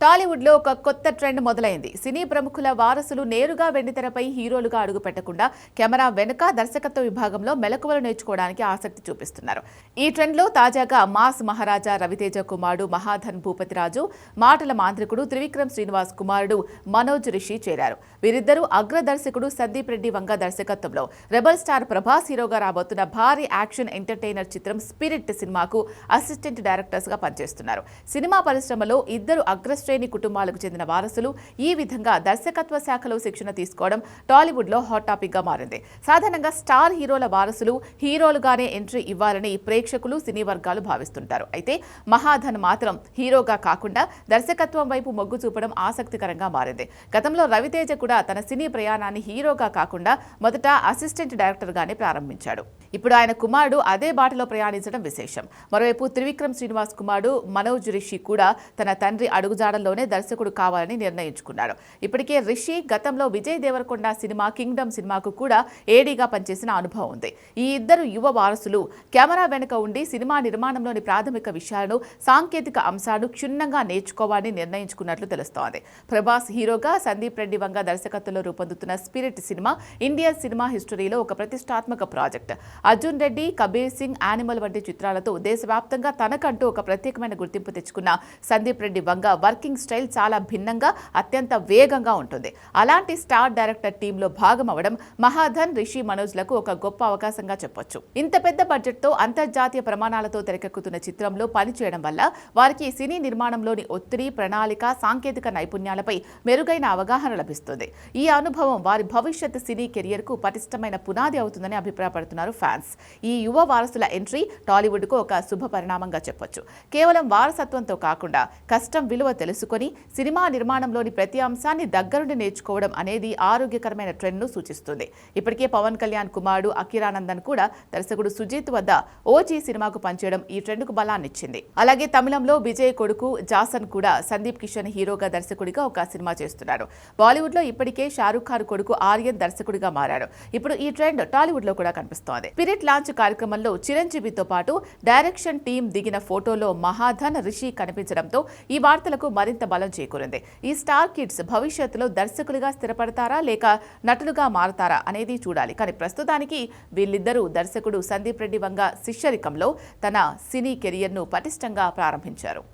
టాలీవుడ్లో ఒక కొత్త ట్రెండ్ మొదలైంది. సినీ ప్రముఖుల వారసులు నేరుగా వెండితెరపై హీరోలుగా అడుగు పెట్టకుండా కెమెరా వెనుక దర్శకత్వ విభాగంలో మెలకువలు నేర్చుకోవడానికి ఆసక్తి చూపిస్తున్నారు. ఈ ట్రెండ్లో తాజాగా మాస్ మహారాజా రవితేజ కుమారుడు మహాధన్ భూపతిరాజు మాటల మాంత్రికుడు త్రివిక్రమ్ శ్రీనివాస్ కుమారుడు మనోజ్ రిషి చేరారు. వీరిద్దరూ అగ్ర దర్శకుడు సందీప్ రెడ్డి వంగ దర్శకత్వంలో. రెబల్ స్టార్ ప్రభాస్ హీరోగా రాబోతున్న భారీ యాక్షన్ ఎంటర్టైనర్ చిత్రం స్పిరిట్ సినిమాకు అసిస్టెంట్ డైరెక్టర్స్గా పనిచేస్తున్నారు. సినిమా పరిశ్రమలో ఇద్దరు అగ్ర శ్రేణి కుటుంబాలకు చెందిన వారసులు ఈ విధంగా దర్శకత్వ శాఖలో శిక్షణ తీసుకోవడం టాలీవుడ్లో హాట్ టాపిక్గా మారింది. సాధారణంగా స్టార్ హీరోల వారసులు హీరోలుగానే ఎంట్రీ ఇవ్వాలని ప్రేక్షకులు సినీ వర్గాలు భావిస్తుంటారు. అయితే మహాధన్ మాత్రం హీరోగా కాకుండా దర్శకత్వం వైపు మొగ్గు చూపడం ఆసక్తికరంగా మారింది. గతంలో రవితేజ కూడా తన సినీ ప్రయాణాన్ని హీరోగా కాకుండా మొదట అసిస్టెంట్ డైరెక్టర్ గానే ప్రారంభించాడు. ఇప్పుడు ఆయన కుమారుడు అదే బాటలో ప్రయాణించడం విశేషం. మరోవైపు త్రివిక్రమ్ శ్రీనివాస్ కుమారుడు మనోజ్ రిషి కూడా తన తండ్రి అడుగుజాడల్లోనే దర్శకుడు కావాలని నిర్ణయించుకున్నాడు. ఇప్పటికే రిషి గతంలో విజయ్ దేవరకొండ సినిమా కింగ్డమ్ సినిమాకు కూడా ఏడీగా పనిచేసిన అనుభవం ఉంది. ఈ ఇద్దరు యువ వారసులు కెమెరా వెనుక ఉండి సినిమా నిర్మాణంలోని ప్రాథమిక విషయాలను సాంకేతిక అంశాలను క్షుణ్ణంగా నేర్చుకోవాలని నిర్ణయించుకున్నట్లు తెలుస్తోంది. ప్రభాస్ హీరోగా సందీప్ రెడ్డి వంగ దర్శకత్వంలో రూపొందుతున్న స్పిరిట్ సినిమా ఇండియన్ సినిమా హిస్టరీలో ఒక ప్రతిష్టాత్మక ప్రాజెక్ట్. అర్జున్ రెడ్డి కబీర్ సింగ్ యానిమల్ వంటి చిత్రాలతో దేశవ్యాప్తంగా తనకంటూ ఒక ప్రత్యేకమైన గుర్తింపు తెచ్చుకున్న సందీప్ రెడ్డి వంగ వర్కింగ్ స్టైల్ చాలా భిన్నంగా అత్యంత వేగంగా ఉంటుంది. అలాంటి స్టార్ డైరెక్టర్ టీంలో భాగం అవడం మహాధన్ రిషి మనోజ్లకు ఒక గొప్ప అవకాశంగా చెప్పొచ్చు. ఇంత పెద్ద బడ్జెట్తో అంతర్జాతీయ ప్రమాణాలతో తెరకెక్కుతున్న చిత్రంలో పనిచేయడం వల్ల వారికి సినీ నిర్మాణంలోని ఒత్తిడి ప్రణాళిక సాంకేతిక నైపుణ్యాలపై మెరుగైన అవగాహన లభిస్తుంది. ఈ అనుభవం వారి భవిష్యత్ సినీ కెరియర్కు పటిష్టమైన పునాది అవుతుందని అభిప్రాయపడుతున్నారు ఫ్యాన్స్. ఈ యువ వారసుల ఎంట్రీ టాలీవుడ్కు ఒక శుభ పరిణామంగా చెప్పొచ్చు. కేవలం వారసత్వంతో కాకుండా కష్టం విలువ తెలుసు తెలుసుకొని సినిమా నిర్మాణంలోని ప్రతి అంశాన్ని దగ్గరుండి నేర్చుకోవడం అనేది ఆరోగ్యకరమైన ట్రెండ్ను సూచిస్తుంది. ఇప్పటికే పవన్ కళ్యాణ్ కుమారుడు అకిరానందన్ కూడా దర్శకుడు సుజీత్ వద్ద ఓజీ సినిమాకు పనిచేయడం ఈ ట్రెండ్కు బలాన్నిచ్చింది. అలాగే తమిళంలో విజయ్ కొడుకు జాసన్ కూడా సందీప్ కిషన్ హీరోగా దర్శకుడిగా ఒక సినిమా చేస్తున్నాడు బాలీవుడ్లో ఇప్పటికే షారూఖ్ ఖాన్ కొడుకు ఆర్యన్ దర్శకుడిగా మారాడు ఇప్పుడు ఈ ట్రెండ్ టాలీవుడ్లో కూడా కనిపిస్తోంది. స్పిరిట్ లాంచ్ కార్యక్రమంలో చిరంజీవితో పాటు డైరెక్షన్ టీం దిగిన ఫోటోలో మహాధన్ రిషి కనిపించడంతో ఈ వార్తలకు మరింత బలం చేకూరింది. ఈ స్టార్ కిడ్స్ భవిష్యత్తులో దర్శకులుగా స్థిరపడతారా లేక నటులుగా మారతారా అనేది చూడాలి. కానీ ప్రస్తుతానికి వీళ్ళిద్దరూ దర్శకుడు సందీప్ రెడ్డి వంగ శిష్యరికంలో తన సినీ కెరియర్ను పటిష్టంగా ప్రారంభించారు.